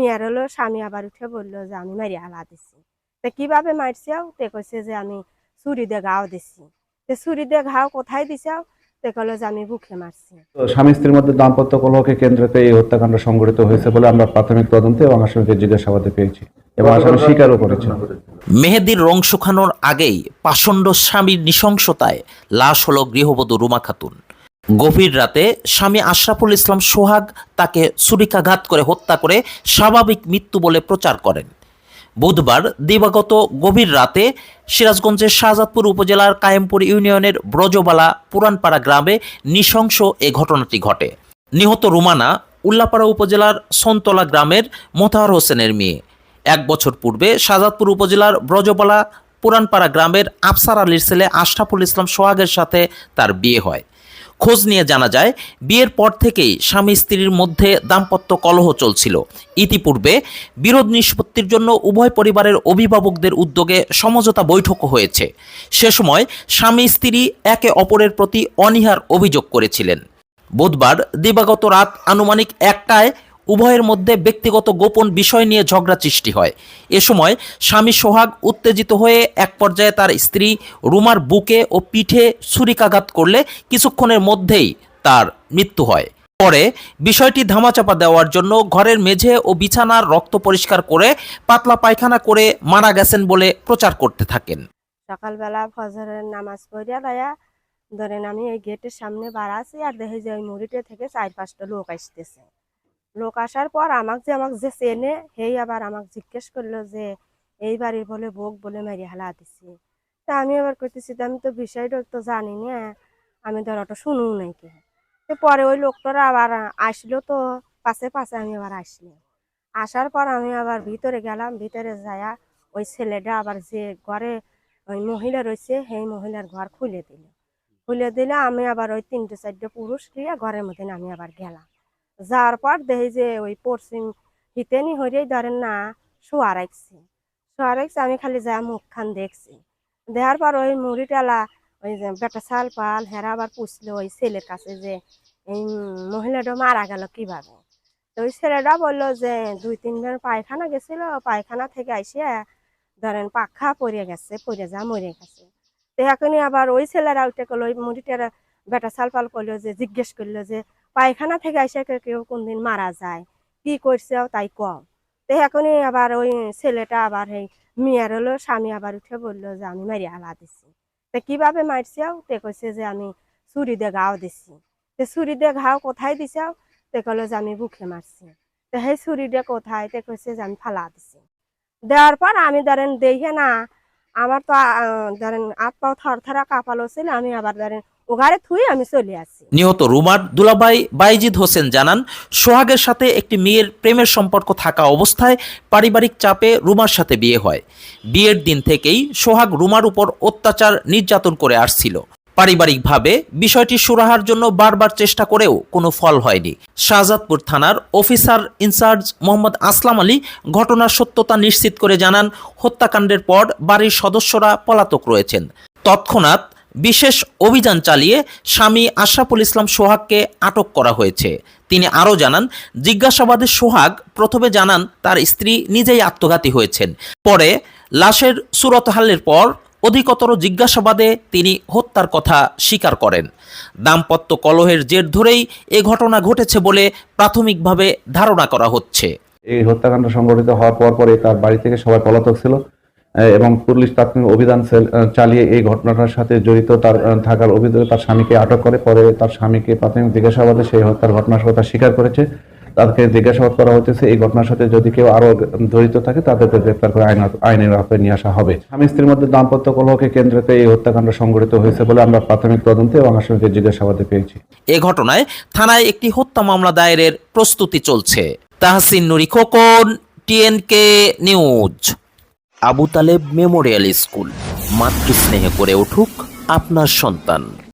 মেয়ের হলো স্বামী আবার উঠে বলল যে আমি মারি হালা দিছি। তা কীভাবে মারছিও তে কইছে যে আমি ছুরি দিয়ে ঘাও দিছি। তে ছুরি দিয়ে ঘাও কোথায় দিছাও তে কইলো যে আমি বুকে মারছি। স্বামী স্ত্রীর মধ্যে দাম্পত্য কলহকে কেন্দ্র করে এই হত্যাকাণ্ড সংঘটিত হয়েছে বলে আমরা প্রাথমিক তদন্তে এবং আসামিকে জিজ্ঞাসাবাদে পেয়েছি এবং আসামি স্বীকারও করেছে মেহেদির রং শুকানোর আগেই পাষণ্ড স্বামীর নৃশংসতায় লাশ হলো গৃহবধূ রুমা খাতুন। গভীর রাতে স্বামী আশরাফুল ইসলাম সোহাগ তাকে ছুরিকাঘাত করে হত্যা করে স্বাভাবিক মৃত্যু বলে প্রচার করেন। বুধবার দিবাগত গভীর রাতে সিরাজগঞ্জের শাহজাদপুর উপজেলার কায়েমপুর ইউনিয়নের ব্রজবালা পুরানপাড়া গ্রামে নৃশংস এ ঘটনাটি ঘটে। নিহত রুমানা উল্লাপাড়া উপজেলার সন্তলা গ্রামের মোতাহার হোসেনের মেয়ে। এক বছর পূর্বে শাহজাদপুর উপজেলার ব্রজবালা পুরানপাড়া গ্রামের আফসার আলীর ছেলে আশরাফুল ইসলাম সোহাগের সাথে তার বিয়ে হয়। খোঁজ নিয়ে জানা যায়, বিয়ের পর থেকেই স্বামী স্ত্রীর মধ্যে দাম্পত্য কলহ চলছিল। ইতিপূর্বে বিরোধ নিষ্পত্তির জন্য উভয় পরিবারের অভিভাবকদের উদ্যোগে সমঝোতা বৈঠকও হয়েছে। সে সময় স্বামী স্ত্রী একে অপরের প্রতি অনীহার অভিযোগ করেছিলেন। বুধবার দিবাগত রাত আনুমানিক একটায় উভয়ের মধ্যে ব্যক্তিগত গোপন বিষয় নিয়ে ঝগড়া সৃষ্টি হয়। এ সময় স্বামী সোহাগ উত্তেজিত হয়ে এক পর্যায়ে তার স্ত্রী রুমার বুকে ও পিঠে ছুরিকাঘাত করলে কিছুক্ষণের মধ্যেই তার মৃত্যু হয়। পরে বিষয়টি ধামাচাপা দেওয়ার জন্য ঘরের মেঝে ও বিছানার রক্ত পরিষ্কার করে পাতলা পায়খানা করে মারা গেছেন বলে প্রচার করতে থাকেন। সকালবেলা ফজরের নামাজ পড়িয়া দেয়া ধরেন আমি এই গেটের সামনে বাড়া আছি আর দেখি যে ওই মুড়িতে থেকে চার পাঁচটা লোক আসতেছে। লোক আসার পর আমাকে যে আমাকে যে চেনে, সেই আবার আমাকে জিজ্ঞেস করল যে, এই বাড়ির বলে বোক বলে মারি হালা দিছি। তা আমি আবার কইতেছি যে আমি তো বিষয়টা তো জানি না, আমি ধর ওটা শুনু নাকি তো পরে ওই লোকটারা আবার আসলো তো পাশে পাশে আমি আবার আসলাম। আসার পর আমি আবার ভিতরে গেলাম, ভিতরে যায়া ওই ছেলেটা আবার যে ঘরে ওই মহিলা রয়েছে, সেই মহিলার ঘর খুলে দিল। খুলে দিলে আমি আবার ওই তিনটে চারটে পুরুষ দিয়ে ঘরের মধ্যে আমি আবার গেলাম। যাওয়ার পর দেখি যে ওই পশ্চিম হিতেনি হইলেই ধরেন না, শোয়া রাখছে শোয়া রাখছে আমি খালি যা মুখখান দেখছি। দেখার পর ওই মুড়িটালা, ওই যে বেটা চাল পাল, হেরা আবার পুষলো ওই ছেলের কাছে যে, এই মহিলাটা মারা গেল কীভাবে? তো ওই ছেলেটা বলল যে, দুই তিনবার পায়খানা গেছিল, পায়খানা থেকে আইসে ধরেন পাখা পড়ে গেছে পড়ে যা মরে গেছে। তো এখনই আবার ওই ছেলেরা উঠে করল ওই মুড়িটার বেটা সালপাল করল যে, জিজ্ঞেস করল যে পায়খানা থেকে কে- কেউ কোনদিন মারা যায়। কি করছে তাই কম তো এখনই আবার ওই ছেলেটা আবার এই মেয়ের হলো, স্বামী আবার উঠে বলল যে আমি মারি হালা দিছি। তো কীভাবে মারছিও তে কইছে যে আমি ছুরি দিয়ে ঘাও দিছি। তো ছুরি দিয়ে ঘাও কোথায় দিছাও তে কইলো যে আমি বুকে মারছি। তো সেই ছুরি দিয়ে কোথায়? তে কইছে যে আমি ফালা দিছি। দেওয়ার পর আমি ধরেন দেখে না, আমার তো ধরেন হাত পাও থর থরা কাঁপালো ছিল, আমি আবার ধরেন নিহত রুমার দুলাভাই বাইজিদ হোসেন জানান, সোহাগের সাথে একটি মেয়ের প্রেমের সম্পর্ক থাকা অবস্থায় পারিবারিক চাপে রুমার সাথে বিয়ে হয়। বিয়ের দিন থেকেই সোহাগ রুমার উপর অত্যাচার নির্যাতন করে আসছিল। পারিবারিকভাবে বিষয়টি সুরাহার জন্য বারবার চেষ্টা করেও কোনো ফল হয়নি। শাহজাদপুর থানার officer in charge Mohammad Aslam Ali ঘটনার সত্যতা নিশ্চিত করে জানান, হত্যাকাণ্ডের পর বাড়ির সদস্যরা পলাতক রয়েছেন। তৎক্ষণাৎ বিশেষ অভিযান চালিয়ে স্বামী আশরাফুল ইসলাম সোহাগকে আটক করা হয়েছে। তিনি আরও জানান, জিজ্ঞাসাবাদে সোহাগ প্রথমে জানান তার স্ত্রী নিজেই আত্মঘাতী হয়েছেন। পরে লাশের সুরতহালের পর অধিকতর জিজ্ঞাসাবাদে তিনি হত্যার কথা স্বীকার করেন। দাম্পত্য কলহের জের ধরেই এ ঘটনা ঘটেছে বলে প্রাথমিকভাবে ধারণা করা হচ্ছে। এই হত্যাকাণ্ড সংঘটিত হওয়ার পর পরে তার বাড়ি থেকে সবাই পলাতক ছিল। এবং পুলিশ তাৎক্ষণিক অভিযান চালিয়ে এই ঘটনাটার সাথে জড়িত তার থাকার অভিযোগে তার স্বামীকে আটক করে। পরে তার স্বামীকে প্রাথমিক জিজ্ঞাসাবাদে সেই হত্যার ঘটনার কথা স্বীকার করেছে। তাদেরকে জিজ্ঞাসাবাদ করা হতেছে এই ঘটনার সাথে যদি কেউ আরও জড়িত থাকে, তাদেরকে গ্রেপ্তার করে আইন, আইনের আওতায় নিয়ে আসা হবে। স্বামী স্ত্রীর মধ্যে দাম্পত্য কলহকে কেন্দ্র করে এই হত্যাকাণ্ড সংঘটিত হয়েছে বলে আমরা প্রাথমিক তদন্তে এবং আসামিকে জিজ্ঞাসাবাদে পেয়েছি। এ ঘটনায় থানায় একটি হত্যা মামলা দায়েরের প্রস্তুতি চলছে। Tahsin Nuri Khokon, TNK news. Abu Taleb memorial school. মাতৃস্নেহে করে উঠুক আপনার সন্তান।